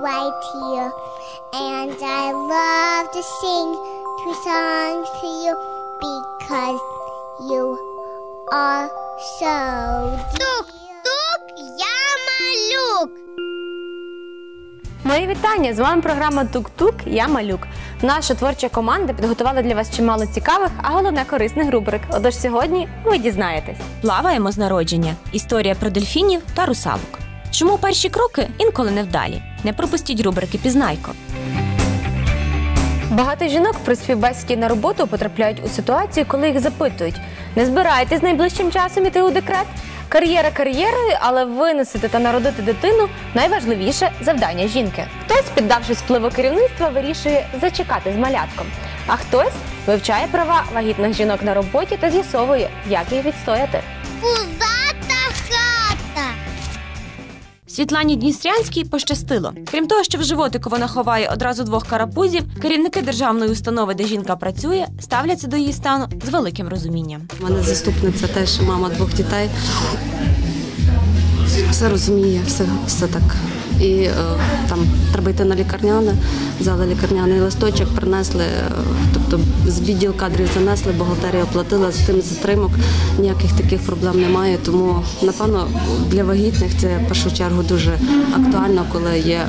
right here. And I love to sing two songs to you because you are so dear. Тук, я малюк. Мої вітання! З вами програма Тук-Тук. Я малюк. Наша творча команда підготувала для вас чимало цікавих, а головне корисних рубрик. Отож сьогодні ви дізнаєтесь. Плаваємо з народження. Історія про дельфінів та русалок. Чому перші кроки інколи невдалі? Не пропустіть рубрики Пізнайко. Багато жінок при співбесіді на роботу потрапляють у ситуацію, коли їх запитують: не збираєтесь найближчим часом іти у декрет? Кар'єра кар'єрою, але виносити та народити дитину найважливіше завдання жінки. Хтось, піддавшись впливу керівництва, вирішує зачекати з малятком, а хтось вивчає права вагітних жінок на роботі та з'ясовує, як їх відстояти. Пузата Світлані Дністрянській пощастило. Крім того, що в животику вона ховає одразу двох карапузів, керівники державної установи, де жінка працює, ставляться до її стану з великим розумінням. У мене заступниця теж мама двох дітей. Все розуміє, все, все так. І е, там треба йти на лікарняне, взяли лікарняний листочок, принесли, е, тобто з відділ кадрів занесли, бухгалтерія оплатила, з тим затримок ніяких таких проблем немає. Тому, напевно, для вагітних це в першу чергу дуже актуально, коли є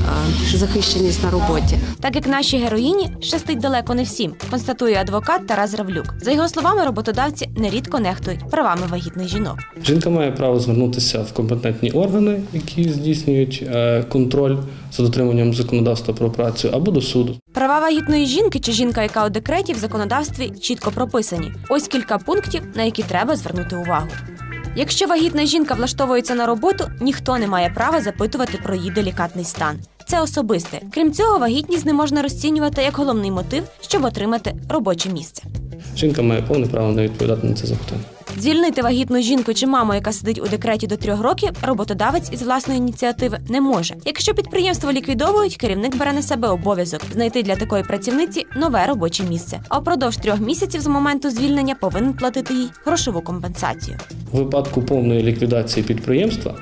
е, захищеність на роботі. Так як нашій героїні щастить далеко не всім, констатує адвокат Тарас Равлюк. За його словами, роботодавці нерідко нехтують правами вагітних жінок. Жінка має право звернутися в компетентні органи, які здійснюють е, контроль за дотриманням законодавства про працю, або до суду. Права вагітної жінки чи жінка, яка у декреті в законодавстві чітко прописані. Ось кілька пунктів, на які треба звернути увагу. Якщо вагітна жінка влаштовується на роботу, ніхто не має права запитувати про її делікатний стан. Це особисте. Крім цього, вагітність не можна розцінювати як головний мотив, щоб отримати робоче місце. Жінка має повне право не відповідати на це запитання. Звільнити вагітну жінку чи маму, яка сидить у декреті до трьох років, роботодавець із власної ініціативи не може. Якщо підприємство ліквідовують, керівник бере на себе обов'язок знайти для такої працівниці нове робоче місце. А впродовж трьох місяців з моменту звільнення повинен платити їй грошову компенсацію. У випадку повної ліквідації підприємства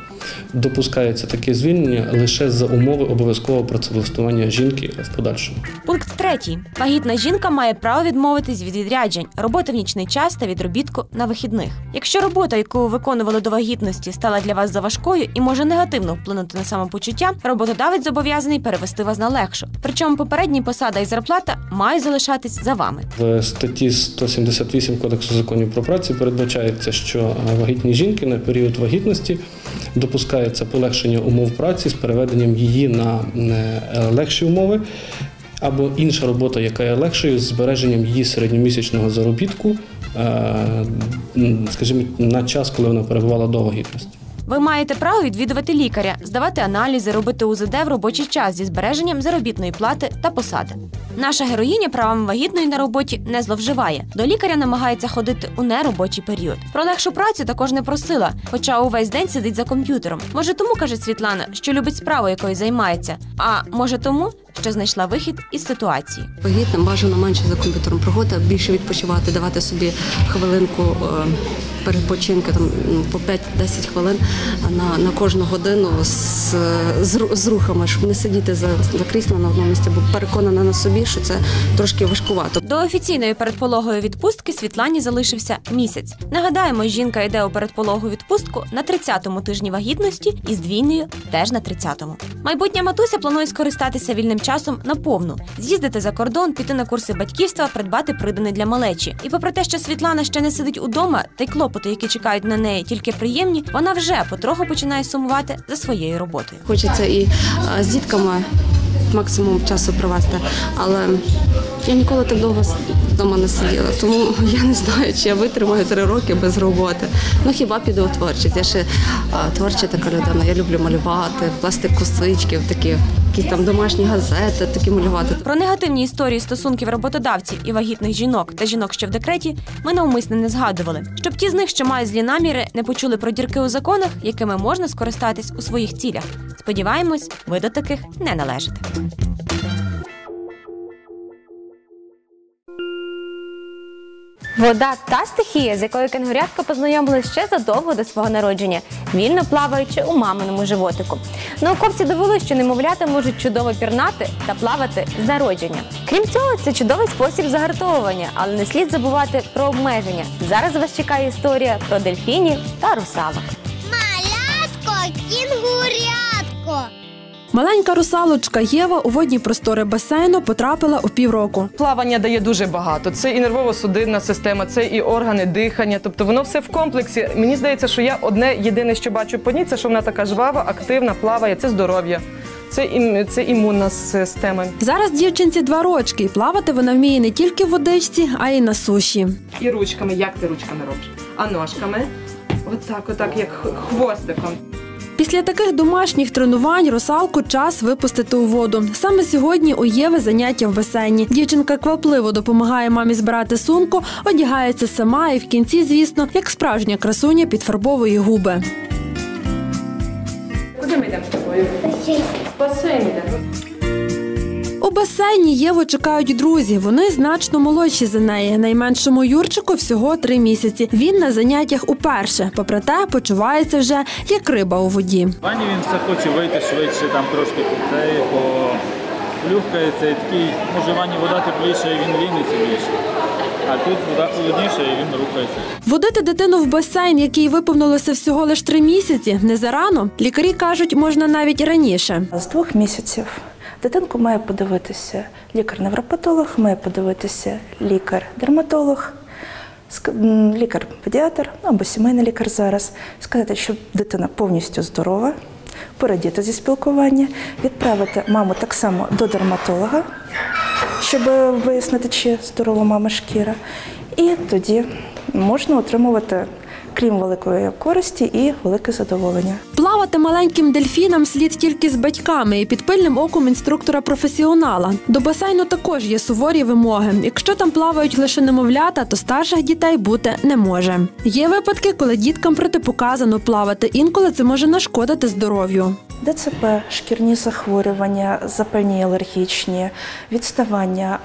допускається таке звільнення лише за умови обов'язкового працевлаштування жінки в подальшому. Пункт третій: вагітна жінка має право відмовитись від відряджень, роботи в нічний час та відробітку на вихідних. Якщо робота, яку ви виконували до вагітності, стала для вас заважкою і може негативно вплинути на самопочуття, роботодавець зобов'язаний перевести вас на легшу. Причому попередні посада і зарплата мають залишатись за вами. В статті 178 Кодексу законів про працю передбачається, що е, вагітні жінки на період вагітності допускається полегшення умов праці з переведенням її на е, легші умови. Або інша робота, яка є легшою, з збереженням її середньомісячного заробітку, скажімо, на час, коли вона перебувала до вагітності. Ви маєте право відвідувати лікаря, здавати аналізи, робити УЗД в робочий час зі збереженням заробітної плати та посади. Наша героїня правами вагітної на роботі не зловживає. До лікаря намагається ходити у неробочий період. Про легшу працю також не просила, хоча увесь день сидить за комп'ютером. Може, тому каже Світлана, що любить справу, якою займається. А може тому, що знайшла вихід із ситуації. Вагітним бажано менше за комп'ютером проходити, більше відпочивати, давати собі хвилинку е, перепочинки там ну, по 5-10 хвилин на, на кожну годину з, з, з рухами, щоб не сидіти за, за кріслом на одному місці, бо переконана на собі, що це трошки важкувато. До офіційної передпологої відпустки Світлані залишився місяць. Нагадаємо, жінка йде у передпологу відпустку на 30-му тижні вагітності і з двійнею теж на 30-му. Майбутня матуся планує скористатися вільним часом наповну, з'їздити за кордон, піти на курси батьківства, придбати придане для малечі. І попри те, що Світлана ще не сидить удома, та й клопоти, які чекають на неї, тільки приємні, вона вже потроху починає сумувати за своєю роботою. Хочеться і з дітками максимум часу провести, але я ніколи так довго вдома не сиділа, тому я не знаю, чи я витримаю три роки без роботи. Ну хіба піду у творчість. Я ще е, творча така людина. Я люблю малювати, пластик косички, такі якісь там домашні газети, такі малювати. Про негативні історії стосунків роботодавців і вагітних жінок та жінок, що в декреті, ми навмисне не згадували, щоб ті з них, що мають злі наміри, не почули про дірки у законах, якими можна скористатись у своїх цілях. Сподіваємось, ви до таких не належите. Вода та стихія, з якою кенгурятка познайомилась ще задовго до свого народження, вільно плаваючи у маминому животику. Науковці довели, що немовлята можуть чудово пірнати та плавати з народження. Крім цього, це чудовий спосіб загартовування, але не слід забувати про обмеження. Зараз вас чекає історія про дельфінів та русалок. Маленька русалочка Єва у водні простори басейну потрапила у півроку. Плавання дає дуже багато. Це і нервово-судинна система, це і органи дихання. Тобто воно все в комплексі. Мені здається, що я одне єдине, що бачу по ній, це що вона така жвава, активна, плаває. Це здоров'я, це, ім, це імунна система. Зараз дівчинці два рочки, і плавати вона вміє не тільки в водичці, а й на суші. І ручками, як ти ручками робиш? А ножками? Отак, отак, як хвостиком. Після таких домашніх тренувань русалку час випустити у воду. Саме сьогодні у Єви заняття в басейні. Дівчинка квапливо допомагає мамі збирати сумку, одягається сама і в кінці, звісно, як справжня красуня підфарбовує губи. Куди ми йдемо з тобою? Басейн. басейн йдемо. У басейні Єву чекають друзі. Вони значно молодші за неї. Найменшому Юрчику всього три місяці. Він на заняттях уперше. Попри те, почувається вже як риба у воді. В ванні він все хоче вийти швидше, там трошки це його плюхкається і такий, може в ванні вода тепліша і він ліниться більше. А тут вода холодніша і він рухається. Водити дитину в басейн, який виповнилося всього лише три місяці, не зарано. Лікарі кажуть, можна навіть раніше. З двох місяців дитинку має подивитися лікар-невропатолог, має подивитися лікар-дерматолог, лікар-педіатр або сімейний лікар зараз, сказати, що дитина повністю здорова, порадіти зі спілкування, відправити маму так само до дерматолога, щоб вияснити, чи здорова мама шкіра. І тоді можна отримувати, крім великої користі, і велике задоволення. Плавати маленьким дельфінам слід тільки з батьками і під пильним оком інструктора-професіонала. До басейну також є суворі вимоги. Якщо там плавають лише немовлята, то старших дітей бути не може. Є випадки, коли діткам протипоказано плавати. Інколи це може нашкодити здоров'ю. ДЦП, шкірні захворювання, запальні алергічні, відставання,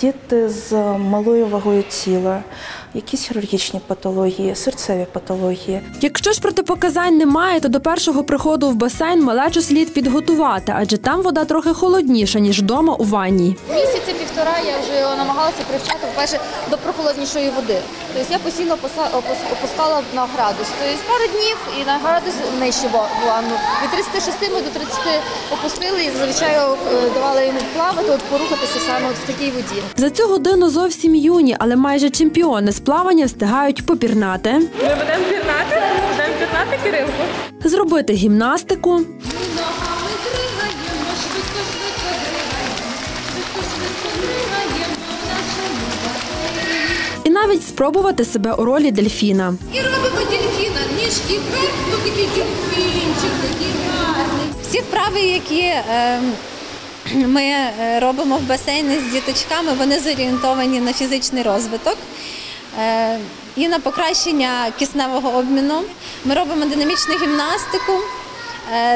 діти з малою вагою тіла, якісь хірургічні патології, серцеві патології. Якщо ж протипоказань немає, то до першого приходу в басейн малечу слід підготувати, адже там вода трохи холодніша ніж вдома у ванній. Місяці півтора я вже намагалася привчати вперше до прохолоднішої води. Тобто я постійно опускала на градус. Тобто пару днів і на градус нижче ванну. Від 36 ми до 30 опустили і зазвичай е, давали йому плавати, от порухатися саме от в такій воді. За цю годину зовсім юні, але майже чемпіони з плавання встигають попірнати, Ми будемо пірнати? Будемо пірнати, Кирилку? зробити гімнастику. І навіть спробувати себе у ролі дельфіна. І робимо дельфіна, ніжки вверх, ну такий дельфінчик, такий гарний. Всі вправи, які е, ми робимо в басейні з діточками, вони зорієнтовані на фізичний розвиток і на покращення кисневого обміну. Ми робимо динамічну гімнастику, е,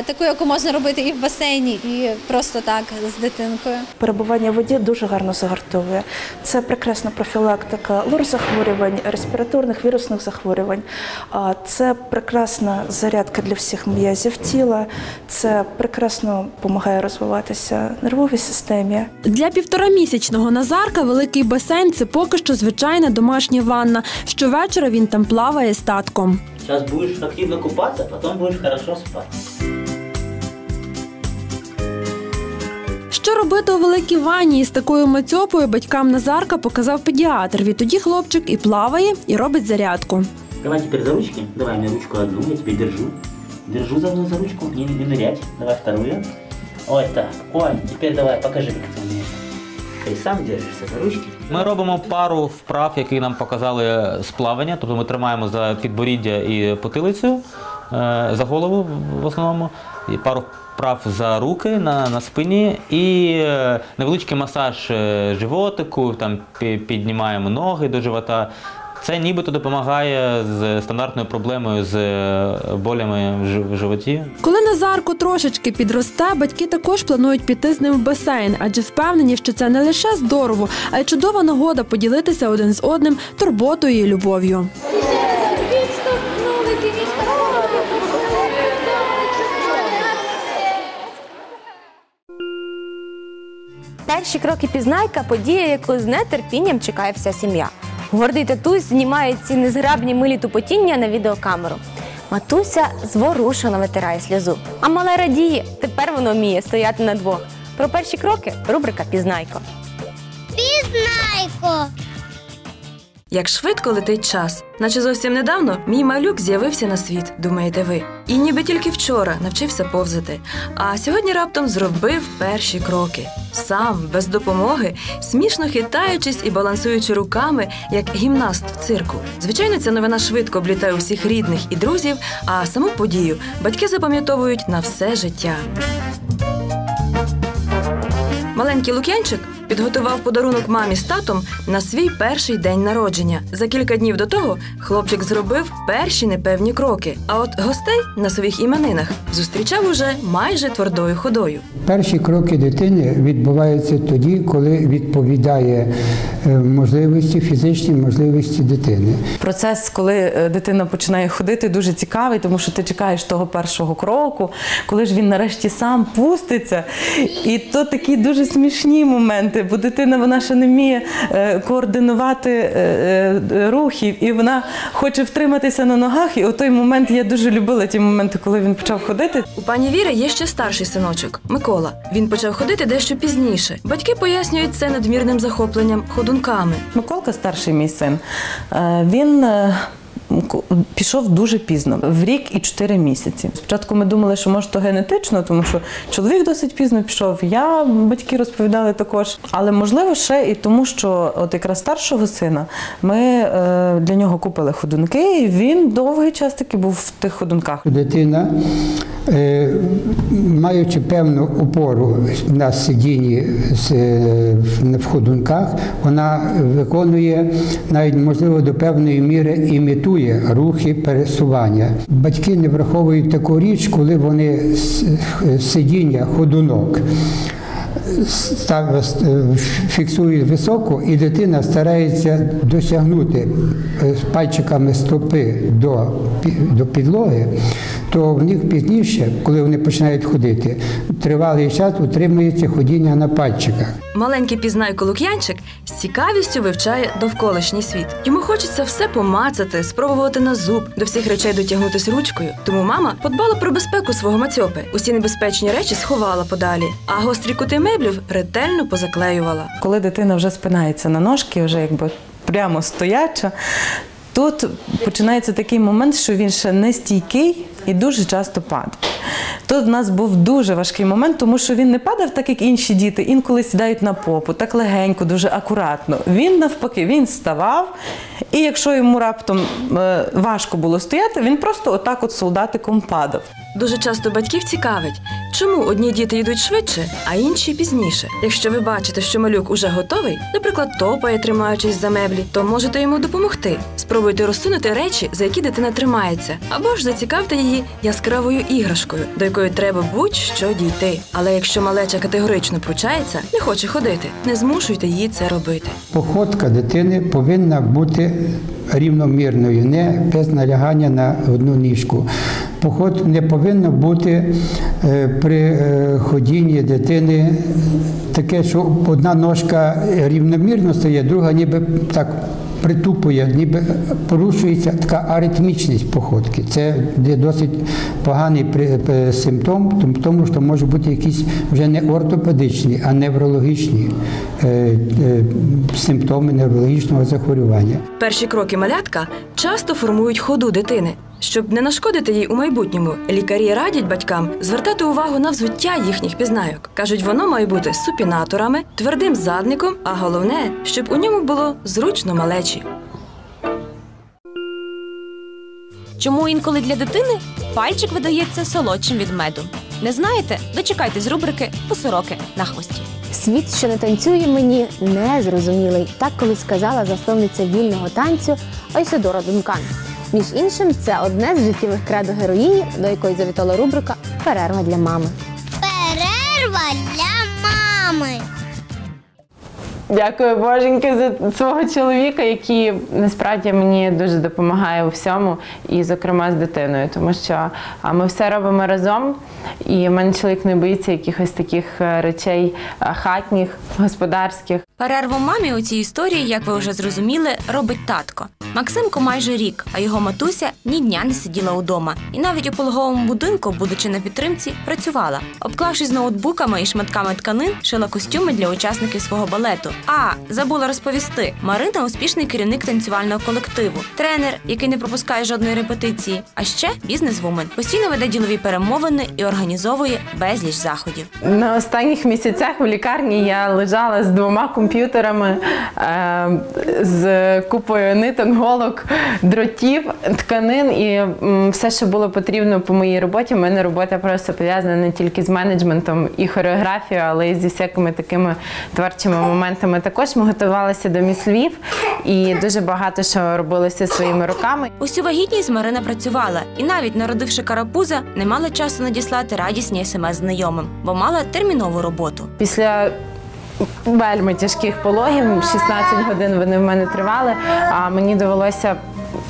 таку, яку можна робити і в басейні, і просто так з дитинкою. Перебування в воді дуже гарно загартовує. Це прекрасна профілактика лор-захворювань, респіраторних вірусних захворювань. А Це прекрасна зарядка для всіх м'язів тіла. Це прекрасно допомагає розвиватися нервовій системі. Для півторамісячного Назарка великий басейн це поки що звичайна домашня ванна. Щовечора він там плаває з татком. Сейчас будешь активно купаться, потом будешь хорошо спать. Що робити у великій ванні із такою мацьопою батькам Назарка показав педіатр. Відтоді хлопчик і плаває, і робить зарядку. Давай теперь за ручки. Давай мне ручку одну, я тебе держу. Держу за одну за ручку, не, не нырять. Давай вторую. Ой, так. Ой, теперь давай, покажи, как ты умеешь. Ты сам держишься за ручки. Ми робимо пару вправ, які нам показали з плавання. Тобто ми тримаємо за підборіддя і потилицю, е, за голову в основному, і пару вправ за руки на, на спині і е, невеличкий масаж е, животику, там піднімаємо ноги до живота. Це нібито допомагає з стандартною проблемою з е, болями в в животі. Коли Назарко трошечки підросте, батьки також планують піти з ним в басейн, адже впевнені, що це не лише здорово, а й чудова нагода поділитися один з одним турботою і любов'ю. Перші кроки пізнайка подія, яку з нетерпінням чекає вся сім'я. Гордий татусь знімає ці незграбні милі тупотіння на відеокамеру. Матуся зворушено витирає сльозу. А мале радіє. Тепер воно вміє стояти на двох. Про перші кроки рубрика Пізнайко. Пізнайко. Як швидко летить час, наче зовсім недавно мій малюк з'явився на світ, думаєте ви. І ніби тільки вчора навчився повзати, а сьогодні раптом зробив перші кроки. Сам, без допомоги, смішно хитаючись і балансуючи руками, як гімнаст в цирку. Звичайно, ця новина швидко облітає усіх рідних і друзів, а саму подію батьки запам'ятовують на все життя. Маленький Лук'янчик підготував подарунок мамі з татом на свій перший день народження. За кілька днів до того хлопчик зробив перші непевні кроки. А от гостей на своїх іменинах зустрічав уже майже твердою ходою. Перші кроки дитини відбуваються тоді, коли відповідає е, можливості, фізичні можливості дитини. Процес, коли е, дитина починає ходити, дуже цікавий, тому що ти чекаєш того першого кроку, коли ж він нарешті сам пуститься. І то такі дуже смішні моменти, бо дитина вона ще не вміє е, координувати рухів, і вона хоче втриматися на ногах. І у той момент я дуже любила ті моменти, коли він почав ходити. У пані Віри є ще старший синочок Микола. Він почав ходити дещо пізніше. Батьки пояснюють це надмірним захопленням ходунками. Миколка, старший мій син, е, він е, пішов дуже пізно, в рік і 4 місяці. Спочатку ми думали, що може то генетично, тому що чоловік досить пізно пішов. Я батьки розповідали також. Але можливо ще і тому, що от якраз старшого сина ми е, для нього купили ходунки, і він довгий час таки був в тих ходунках. Дитина, е, маючи певну опору на сидінні з, е, в ходунках, вона виконує навіть можливо до певної міри імітує рухи пересування. Батьки не враховують таку річ, коли вони з сидіння ходунок став, фіксують високо, і дитина старається досягнути е, пальчиками стопи до, до підлоги, то в них пізніше, коли вони починають ходити, тривалий час утримується ходіння на пальчиках. Маленький пізнайко Лук'янчик з цікавістю вивчає довколишній світ. Йому хочеться все помацати, спробувати на зуб, до всіх речей дотягнутись ручкою. Тому мама подбала про безпеку свого мацьопи. Усі небезпечні речі сховала подалі, а гострі кути меблів ретельно позаклеювала. Коли дитина вже спинається на ножки, вже якби прямо стояча, тут починається такий момент, що він ще не стійкий і дуже часто падає. Тут в нас був дуже важкий момент, тому що він не падав так, як інші діти, інколи сідають на попу, так легенько, дуже акуратно. Він навпаки, він ставав, і якщо йому раптом е, важко було стояти, він просто отак от солдатиком падав. Дуже часто батьків цікавить, чому одні діти йдуть швидше, а інші пізніше. Якщо ви бачите, що малюк уже готовий, наприклад, топає, тримаючись за меблі, то можете йому допомогти. Спробуйте розсунути речі, за які дитина тримається, або ж зацікавте її яскравою іграшкою, до якої треба будь-що дійти. Але якщо малеча категорично пручається, не хоче ходити, не змушуйте її це робити. Походка дитини повинна бути рівномірною, не без налягання на одну ніжку. Поход не повинно бути е, при е, ходінні дитини таке, що одна ножка рівномірно стає, друга ніби так притупує, ніби порушується така аритмічність походки. Це є досить поганий при- симптом, тому- тому що може бути якісь вже не ортопедичні, а неврологічні е, е, симптоми неврологічного захворювання. Перші кроки малятка часто формують ходу дитини. Щоб не нашкодити їй у майбутньому, лікарі радять батькам звертати увагу на взуття їхніх пізнайок. Кажуть, воно має бути з супінаторами, твердим задником, а головне, щоб у ньому було зручно малечі. Чому інколи для дитини пальчик видається солодшим від меду? Не знаєте? Дочекайтесь рубрики «Посороки на хвості. Світ, що не танцює мені, незрозумілий. Так колись сказала засновниця вільного танцю Айсидора Дункан. Між іншим, це одне з життєвих кредо героїні, до якої завітала рубрика Перерва для мами. Перерва для мами. Дякую Боженьки за свого чоловіка, який насправді мені дуже допомагає у всьому, і зокрема з дитиною, тому що ми все робимо разом, і в мене чоловік не боїться якихось таких е, речей е, хатніх, господарських. Перерву мамі у цій історії, як ви вже зрозуміли, робить татко. Максимку майже рік, а його матуся ні дня не сиділа удома. І навіть у пологовому будинку, будучи на підтримці, працювала. Обклавшись ноутбуками і шматками тканин, шила костюми для учасників свого балету. А забула розповісти: Марина успішний керівник танцювального колективу, тренер, який не пропускає жодної репетиції. А ще бізнес-вумен. Постійно веде ділові перемовини і організовує безліч заходів. На останніх місяцях в лікарні я лежала з двома комп'ютерами, е, з купою ниток, голок, дротів, тканин і все, що було потрібно по моїй роботі. У мене робота просто пов'язана не тільки з менеджментом і хореографією, але й зі всякими такими творчими моментами. Також ми готувалися до міс Львів і дуже багато що робилося своїми руками. Усю вагітність Марина працювала і навіть народивши карапуза, не мала часу надіслати радісні смс знайомим, бо мала термінову роботу. Після вельми тяжких пологів, 16 годин вони в мене тривали, а мені довелося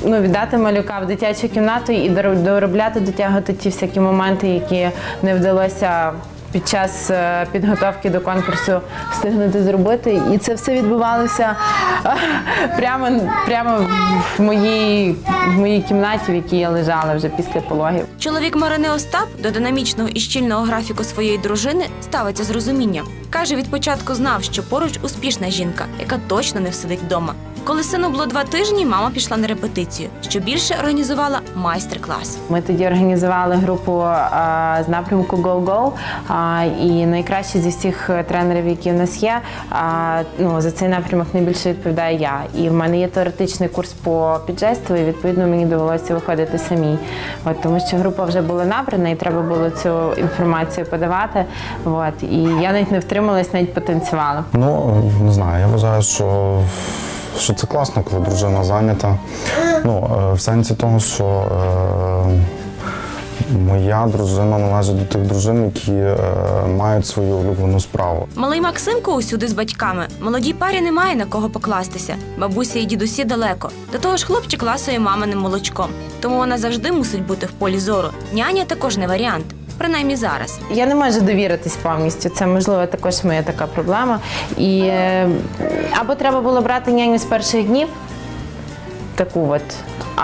ну, віддати малюка в дитячу кімнату і доробляти, дотягувати ті всякі моменти, які не вдалося. Під час е, підготовки до конкурсу встигнути зробити, і це все відбувалося е, прямо, прямо в моїй, в моїй кімнаті, в якій я лежала вже після пологів. Чоловік Марини Остап до динамічного і щільного графіку своєї дружини ставиться з розумінням. Каже, від початку знав, що поруч успішна жінка, яка точно не всидить вдома. Коли сину було два тижні, мама пішла на репетицію, що більше організувала майстер-клас. Ми тоді організували групу а, з напрямку Go Go. А, і найкраще зі всіх тренерів, які в нас є, а, ну, за цей напрямок найбільше відповідаю я. І в мене є теоретичний курс по піджесту, і відповідно мені довелося виходити самій. От, тому що група вже була набрана, і треба було цю інформацію подавати. От, і я навіть не втрималась, навіть потанцювала. Ну, не знаю, я вважаю, що, що це класно, коли дружина зайнята. Ну, е, в сенсі того, що е, моя дружина належить до тих дружин, які е, мають свою улюблену справу. Малий Максимко усюди з батьками. Молодій парі немає на кого покластися. Бабуся і дідусі далеко. До того ж, хлопчик ласує маминим молочком. Тому вона завжди мусить бути в полі зору. Няня також не варіант. Принаймні зараз. Я не можу довіритись повністю. Це можливо також моя така проблема. І е, або треба було брати няню з перших днів, таку от. А,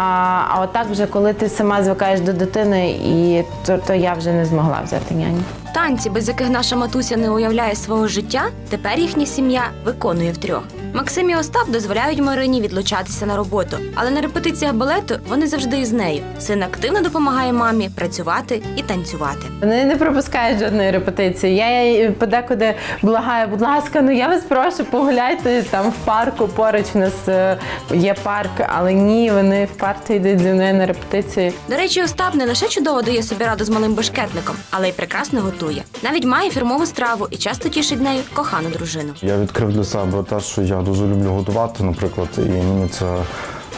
а отак вже коли ти сама звикаєш до дитини, і то, то я вже не змогла взяти няню. Танці, без яких наша матуся не уявляє свого життя, тепер їхня сім'я виконує втрьох. Максим і Остап дозволяють Марині відлучатися на роботу, але на репетиціях балету вони завжди із нею. Син активно допомагає мамі працювати і танцювати. Вони не пропускають жодної репетиції. Я їй подекуди благаю, будь ласка, ну я вас прошу, погуляйте там в парку. Поруч в нас е, є парк, але ні, вони в парку йдуть зі мною на репетиції. До речі, Остап не лише чудово дає собі раду з малим бешкетником, але й прекрасно готує. Навіть має фірмову страву і часто тішить нею кохану дружину. Я відкрив для себе те, що я дуже люблю готувати, наприклад, і мені це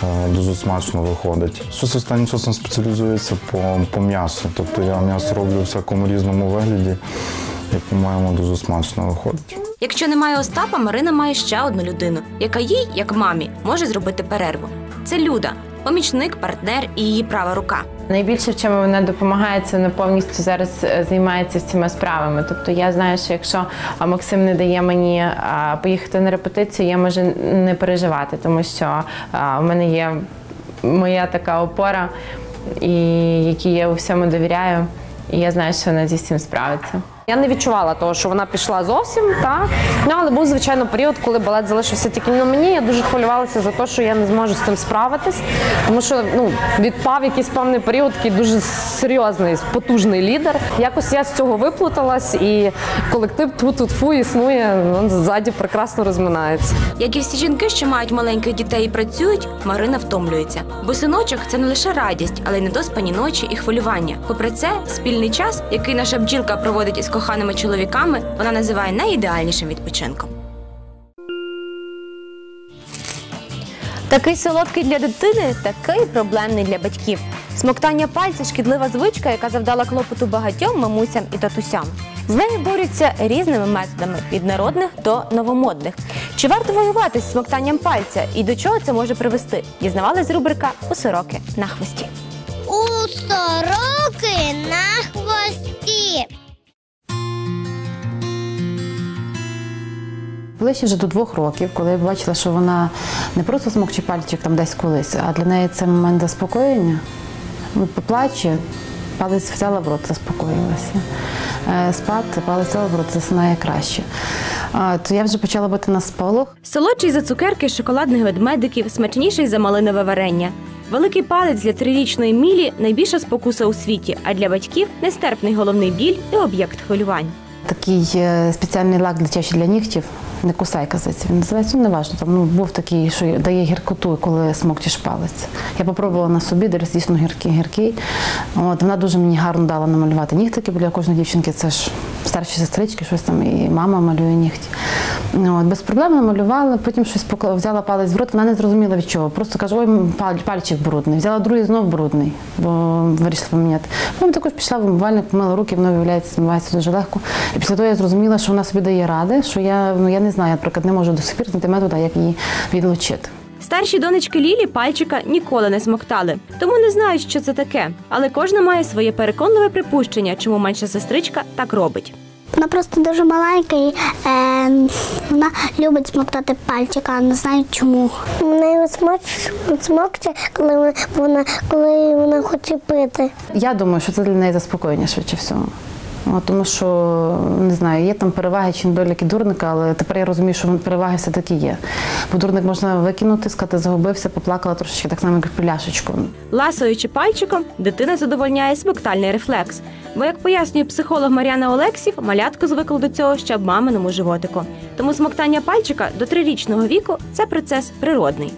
е, дуже смачно виходить. Щось останнім часом спеціалізується по, по м'ясу. Тобто я м'ясо роблю в всякому різному вигляді, і, по-моєму, дуже смачно виходить. Якщо немає Остапа, Марина має ще одну людину, яка їй, як мамі, може зробити перерву. Це Люда, помічник, партнер і її права рука. Найбільше, в чому вона допомагає, це вона повністю зараз е, займається цими справами. Тобто я знаю, що якщо Максим не дає мені поїхати на репетицію, я можу не переживати, тому що в мене є моя така опора, і якій я у всьому довіряю, і я знаю, що вона зі всім справиться. Я не відчувала того, що вона пішла зовсім, так. Ну, але був, звичайно, період, коли балет залишився тільки на мені. Я дуже хвилювалася за те, що я не зможу з цим справитись. Тому що ну, відпав якийсь певний період, такий дуже серйозний, потужний лідер. Якось я з цього виплуталась, і колектив тут фу існує, він ззаді прекрасно розминається. Як і всі жінки, що мають маленьких дітей і працюють, Марина втомлюється. Бо синочок це не лише радість, але й недоспані ночі і хвилювання. Попри це, спільний час, який наша бджілка проводить із коханими чоловіками вона називає найідеальнішим відпочинком. Такий солодкий для дитини, такий проблемний для батьків. Смоктання пальця шкідлива звичка, яка завдала клопоту багатьом мамусям і татусям. З нею борються різними методами від народних до новомодних. Чи варто воювати з смоктанням пальця і до чого це може привести? Дізнавалась рубрика у сороки на хвості. У сороки на хвості. Ближче вже до двох років, коли я бачила, що вона не просто смокче пальчик там десь колись, а для неї це момент заспокоєння. Ну, Поплаче, палець взяла в рот, заспокоїлася. Е, Спати, палець взяла в рот, засинає краще. То я вже почала бути на сполох. Солодший за цукерки шоколадних ведмедиків, смачніший за малинове варення. Великий палець для трирічної мілі найбільша спокуса у світі, а для батьків нестерпний головний біль і об'єкт хвилювань. Такий е, спеціальний лак дитячий для нігтів, не кусайка здається, він називається, ну неважно. Там ну, був такий, що дає гіркоту, коли смоктіш палець. Я попробувала на собі, де дійсно гіркий, гіркий. От, вона дуже мені гарно дала намалювати нігтики, бо для кожної дівчинки це ж старші сестрички, щось там, і мама малює нігті. От, без проблем намалювала, потім щось покла- взяла палець в рот, вона не зрозуміла від чого. Просто каже, ой, паль- пальчик брудний. Взяла другий знов брудний, бо вирішила поміняти. Потім також пішла в умивальник, помила руки, воно виявляється, змивається дуже легко. І після того я зрозуміла, що вона собі дає ради, що я, ну, я не знаю, наприклад, не можу до сих пір знайти метода, як її відлучити. Старші донечки Лілі пальчика ніколи не смоктали, тому не знають, що це таке. Але кожна має своє переконливе припущення, чому менша сестричка так робить. Вона просто дуже маленька і е, вона любить смоктати пальчика, а не знає чому. Вона смокче, коли вона, вона, коли вона хоче пити. Я думаю, що це для неї заспокоєння швидше всього. Тому що не знаю, є там переваги чи недоліки дурника, але тепер я розумію, що переваги все-таки є. Бо дурник можна викинути, сказати, загубився, поплакала трошечки, так само, як пляшечку. Ласуючи пальчиком, дитина задовольняє смоктальний рефлекс. Бо, як пояснює психолог Мар'яна Олексів, малятко звикло до цього ще в маминому животику. Тому смоктання пальчика до трирічного віку це процес природний.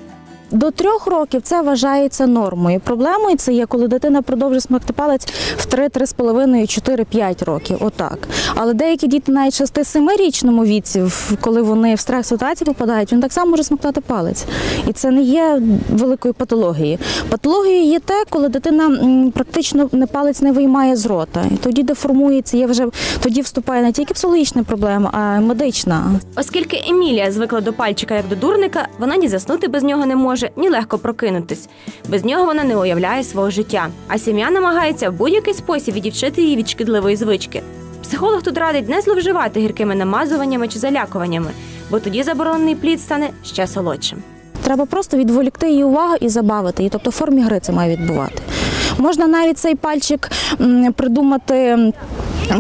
До трьох років це вважається нормою. Проблемою це є, коли дитина продовжує смакти палець в 3, 3,5, 4, 5 років. Отак. Але деякі діти навіть 6-7 річному віці, в- коли вони в стрес ситуації попадають, він так само може смоктати палець. І це не є великою патологією. Патологією є те, коли дитина практично не палець не виймає з рота. І тоді деформується, є вже тоді вступає не тільки психологічна проблема, а й медична. Оскільки Емілія звикла до пальчика як до дурника, вона ні заснути без нього не може, ні легко прокинутись. Без нього вона не уявляє свого життя. А сім'я намагається в будь-який спосіб відівчити її від шкідливої звички. Психолог тут радить не зловживати гіркими намазуваннями чи залякуваннями, бо тоді заборонений плід стане ще солодшим. Треба просто відволікти її увагу і забавити її. Тобто в формі гри це має відбувати. Можна навіть цей пальчик придумати.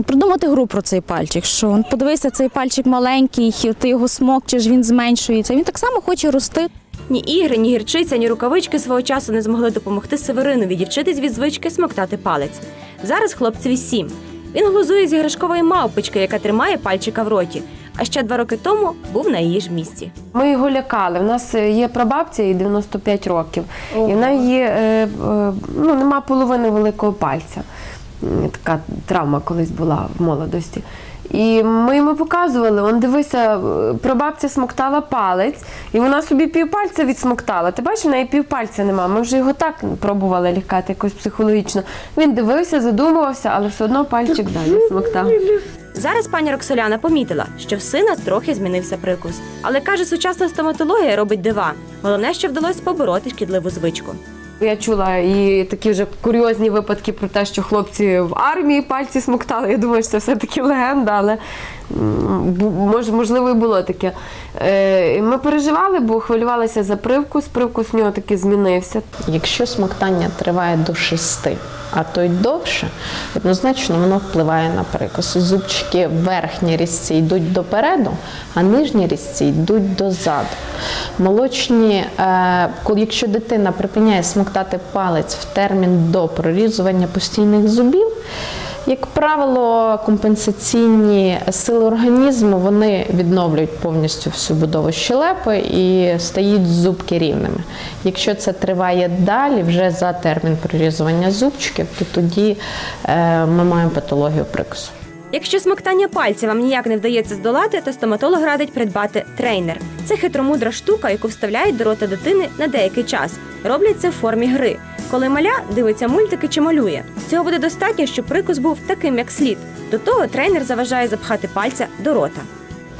Придумати гру про цей пальчик, що подивися, цей пальчик маленький, ти його смокчеш, він зменшується. Він так само хоче рости. Ні ігри, ні гірчиця, ні рукавички свого часу не змогли допомогти Северину відівчитись від звички смоктати палець. Зараз хлопцеві сім. Він глузує з іграшкової мавпочки, яка тримає пальчика в роті. А ще два роки тому був на її ж місці. Ми його лякали. У нас е, є прабабця, їй 95 років, і в неї є, е, е, ну, нема половини великого пальця. Така травма колись була в молодості. І ми йому показували, он дивися, е, прабабця смоктала палець, і вона собі півпальця відсмоктала. Ти бачиш, в неї півпальця нема. Ми вже його так пробували лякати якось психологічно. Він дивився, задумувався, але все одно пальчик далі смоктав. Зараз пані Роксоляна помітила, що в сина трохи змінився прикус. Але каже, сучасна стоматологія робить дива. Головне, що вдалося побороти шкідливу звичку. Я чула і такі вже курйозні випадки про те, що хлопці в армії пальці смоктали. Я думаю, що це все-таки легенда, але мож- можливо і було таке. Е, Ми переживали, бо хвилювалися за привкус. Привкус в нього таки змінився. Якщо смоктання триває до 6, а то й довше, однозначно воно впливає на прикус. Зубчики в верхній різці йдуть допереду, а нижні різці йдуть дозаду. Молочні, е, якщо дитина припиняє смоктати палець в термін до прорізування постійних зубів, як правило, компенсаційні сили організму вони відновлюють повністю всю будову щелепи і стають зубки рівними. Якщо це триває далі, вже за термін прорізування зубчиків, то тоді е, ми маємо патологію прикусу. Якщо смоктання пальця вам ніяк не вдається здолати, то стоматолог радить придбати трейнер. Це хитромудра штука, яку вставляють до рота дитини на деякий час. Роблять це в формі гри. Коли маля дивиться мультики чи малює. Цього буде достатньо, щоб прикус був таким, як слід. До того тренер заважає запхати пальця до рота.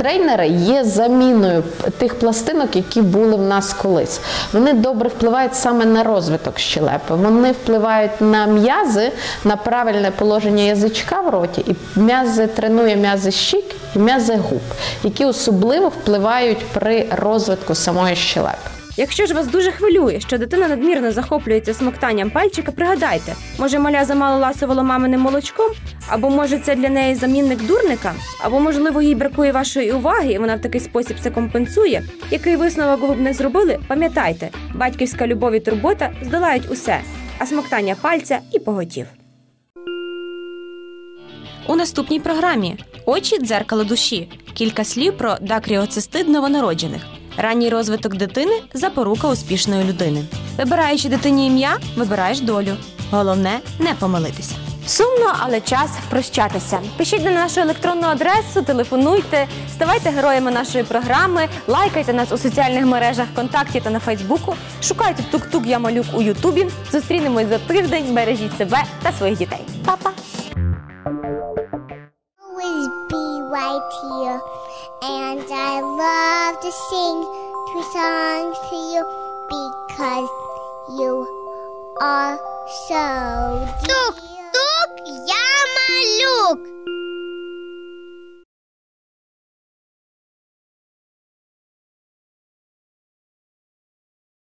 Трейнери є заміною тих пластинок, які були в нас колись. Вони добре впливають саме на розвиток щелепи. Вони впливають на м'язи, на правильне положення язичка в роті, і м'язи тренує м'язи щік і м'язи губ, які особливо впливають при розвитку самої щелепи. Якщо ж вас дуже хвилює, що дитина надмірно захоплюється смоктанням пальчика, пригадайте, може маля замало ласувало маминим молочком, або може це для неї замінник дурника, або можливо їй бракує вашої уваги, і вона в такий спосіб це компенсує. Який висновок ви б не зробили, пам'ятайте, батьківська любов і турбота здолають усе, а смоктання пальця і поготів. У наступній програмі очі дзеркало душі. Кілька слів про дакріоцистит новонароджених. Ранній розвиток дитини запорука успішної людини. Вибираючи дитині ім'я, вибираєш долю. Головне не помилитися. Сумно, але час прощатися. Пишіть на нашу електронну адресу, телефонуйте, ставайте героями нашої програми, лайкайте нас у соціальних мережах ВКонтакті та на Фейсбуку. Шукайте тук-тук я малюк у Ютубі. Зустрінемось за тиждень. Бережіть себе та своїх дітей. Па-па! always be right here. And I love to sing two songs to you because you are so dear. Тук-тук, я.